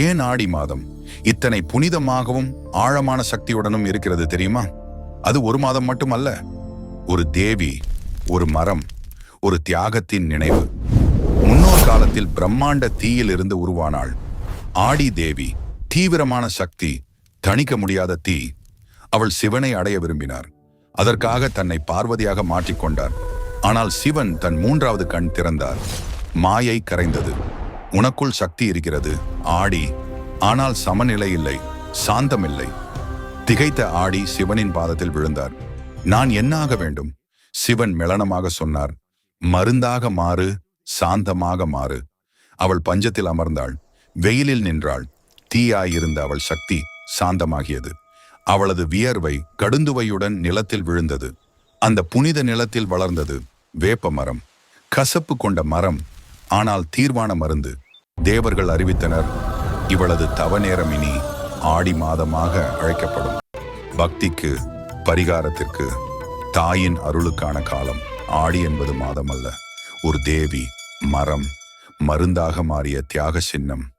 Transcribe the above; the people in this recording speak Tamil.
ஏன் ஆடி மாதம்? இத்தனை புனிதமாகவும் ஆழமான சக்தியுடனும் இருக்கிறது தெரியுமா? அது ஒரு மாதம் மட்டுமல்ல. ஒரு தேவி ஒரு மரம் ஒரு தியாகத்தின் நினைவு. முன்னோர் காலத்தில் பிரம்மாண்ட தீயில் இருந்து உருவானாள். ஆடி தேவி தீவிரமான சக்தி தணிக்க முடியாத தீ. அவள் சிவனை அடைய விரும்பினார். அதற்காக தன்னை பார்வதியாக மாற்றிக்கொண்டார் ஆனால் சிவன் தன் மூன்றாவது கண் திறந்தார். மாயை கரைந்தது. உனக்குள் சக்தி இருக்கிறது. ஆடி ஆனால் சமநிலை இல்லை சாந்தம் இல்லை. திகைத்த ஆடி சிவனின் பாதத்தில் விழுந்தார். நான் என்ன ஆக வேண்டும்? சிவன் மெலனமாக சொன்னார். மருந்தாக மாறு சாந்தமாக மாறு. அவள் பஞ்சத்தில் அமர்ந்தாள். வெயிலில் நின்றாள். தீயாயிருந்த அவள் சக்தி சாந்தமாகியது. அவளது வியர்வை கடுந்துவையுடன் நிலத்தில் விழுந்தது. அந்த புனித நிலத்தில் வளர்ந்தது வேப்ப மரம். கசப்பு கொண்ட மரம் ஆனால் தீர்வான மருந்து. தேவர்கள் அறிவித்தனர் இவளது தவ நேரம் இனி ஆடி மாதமாக அழைக்கப்படும். பக்திக்கு பரிகாரத்திற்கு தாயின் அருளுக்கான காலம். ஆடி என்பது மாதம் அல்ல ஒரு தேவி மரம் மருந்தாக மாறிய தியாக சின்னம்.